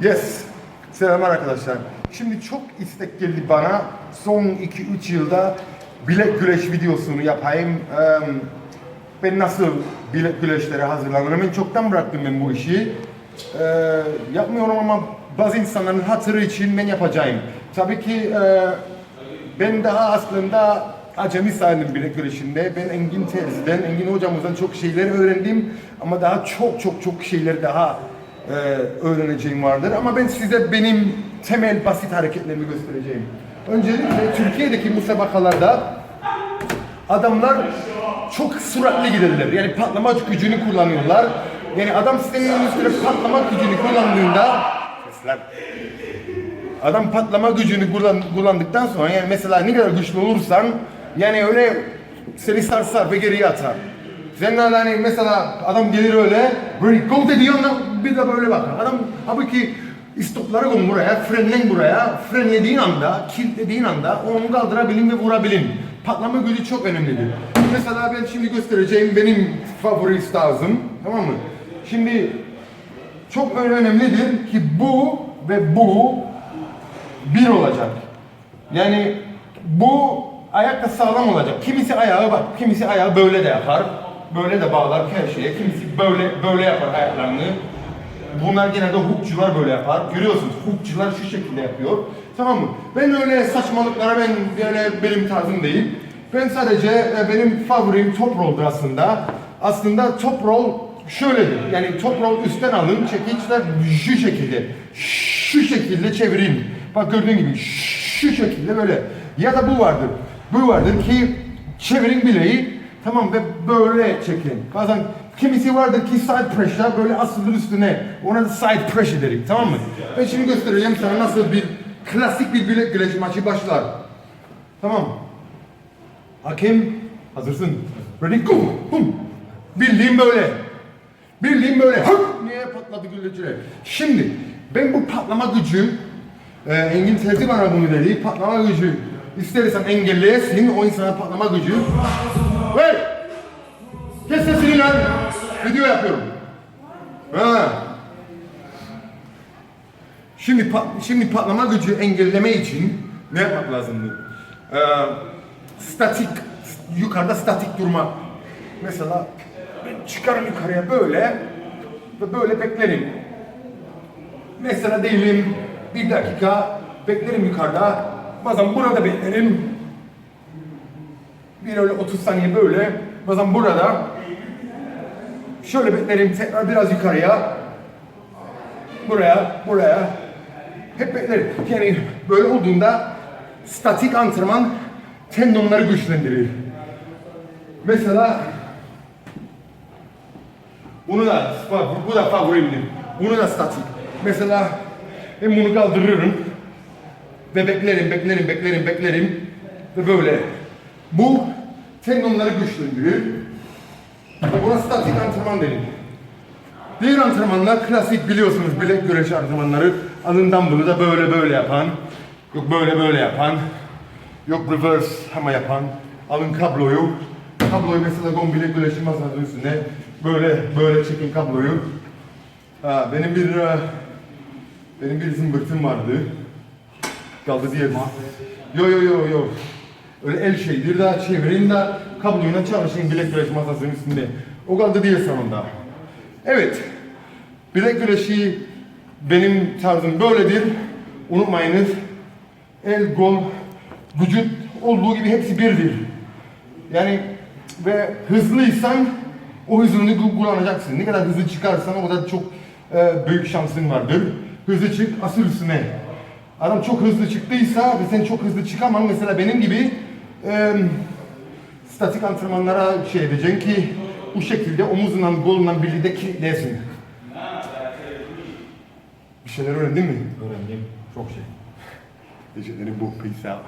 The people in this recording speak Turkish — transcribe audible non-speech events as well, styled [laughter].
Yes. Selamlar arkadaşlar. Şimdi çok istek geldi bana. Son 2-3 yılda bilek güreş videosunu yapayım. Ben nasıl bilek güreşlere hazırlanırım? Ben çoktan bıraktım ben bu işi. Eee, yapmıyorum ama bazı insanların hatırı için ben yapacağım. Tabii ki eee, ben daha aslında acemi sayılırım bilek güreşinde. Ben Engin Terzi'den, Engin hocamızdan çok şeyler öğrendim. Ama daha çok çok çok şeyler daha e, öğreneceğim vardır. Ama ben size benim temel basit hareketlerimi göstereceğim. Öncelikle Türkiye'deki musabakalarda adamlar çok süratli giderler. Yani patlama gücünü kullanıyorlar. Yani adam senin üstüne patlama gücünü kullandığında Sesler. Adam patlama gücünü kullan, kullandıktan sonra yani mesela ne kadar güçlü olursan yani öyle seni sarsar ve geriye atar. Sen hani mesela adam gelir öyle böyle go dediği anda bir de böyle bakar. Adam halbuki istopları koy buraya, frenlen buraya. Frenlediğin anda, kilitlediğin anda onu kaldırabilin ve vurabilin. Patlama gücü çok önemlidir. Mesela ben şimdi göstereceğim benim favori tarzım. Tamam mı? Şimdi çok önemlidir ki bu ve bu bir olacak. Yani bu ayakta sağlam olacak. Kimisi ayağı bak, kimisi ayağı böyle de yapar. Böyle de bağlar her şeye. Kimisi böyle böyle yapar ayaklarını. Bunlar genelde hukçular böyle yapar. Görüyorsunuz hukçular şu şekilde yapıyor. Tamam mı? Ben öyle saçmalıklara ben böyle benim tarzım değil. Ben sadece e, benim favorim top roll'dur aslında. Aslında top roll şöyledir. Yani top roll üstten alın, çekiçler şu şekilde. Şu şekilde çevirin. Bak gördüğün gibi şu şekilde böyle. Ya da bu vardır. Bu vardır ki çevirin bileği tamam ve böyle çekin. Bazen kimisi vardır ki side pressure böyle asılır üstüne. Ona da side pressure dedik tamam mı? Ben şimdi göstereceğim sana nasıl bir klasik bir bilek güreş maçı başlar. Tamam. Hakem hazırsın. Ready go. Bum. Bildiğim böyle. Bildiğim böyle. Hıp niye patladı gülleciler. Şimdi ben bu patlama gücü e, Engin Terzi bana bunu dedi. Patlama gücü istersen engelleyesin o insana patlama gücü. Hey! Kes sesini lan. Video yapıyorum. Ha. Şimdi pat- şimdi patlama gücü engelleme için ne yapmak lazımdı? Ee, statik yukarıda statik durma. Mesela ben çıkarım yukarıya böyle ve böyle beklerim. Mesela diyelim bir dakika beklerim yukarıda. Bazen burada beklerim. Bir öyle 30 saniye böyle. Bazen burada. Şöyle beklerim tekrar biraz yukarıya. Buraya, buraya. Hep beklerim. Yani böyle olduğunda statik antrenman tendonları güçlendirir. Mesela bunu da, bu da favorimdir. Bunu da statik. Mesela ben bunu kaldırıyorum. Ve beklerim, beklerim, beklerim, beklerim. Ve böyle. Bu tendonları güçlendirir. Buna statik antrenman denir. Diğer antrenmanlar klasik biliyorsunuz bilek güreşi antrenmanları. Alından bunu da böyle böyle yapan. Yok böyle böyle yapan. Yok reverse ama yapan. Alın kabloyu. Kabloyu mesela gon bilek güreşi masasının üstüne. Böyle böyle çekin kabloyu. Ha, benim bir e, benim bir zımbırtım vardı. Kaldı diye. Yo yo yo yo. Öyle el şeydir daha çevirin de kabloyla çalışın bilek güreşi masasının üstünde. O kaldı diye sonunda. Evet. Bilek güreşi benim tarzım böyledir. Unutmayınız. El, gol, vücut olduğu gibi hepsi birdir. Yani ve hızlıysan o hızını kullanacaksın. Ne kadar hızlı çıkarsan o kadar çok e, büyük şansın vardır. Hızlı çık, asıl üstüne. Adam çok hızlı çıktıysa ve sen çok hızlı çıkamam. Mesela benim gibi e, statik antrenmanlara şey edeceksin ki bu şekilde omuzundan, kolundan birlikte kilitleyesin. Bir şeyler öğrendin mi? Öğrendim. Çok şey. [laughs] Teşekkür ederim bu. Peace out.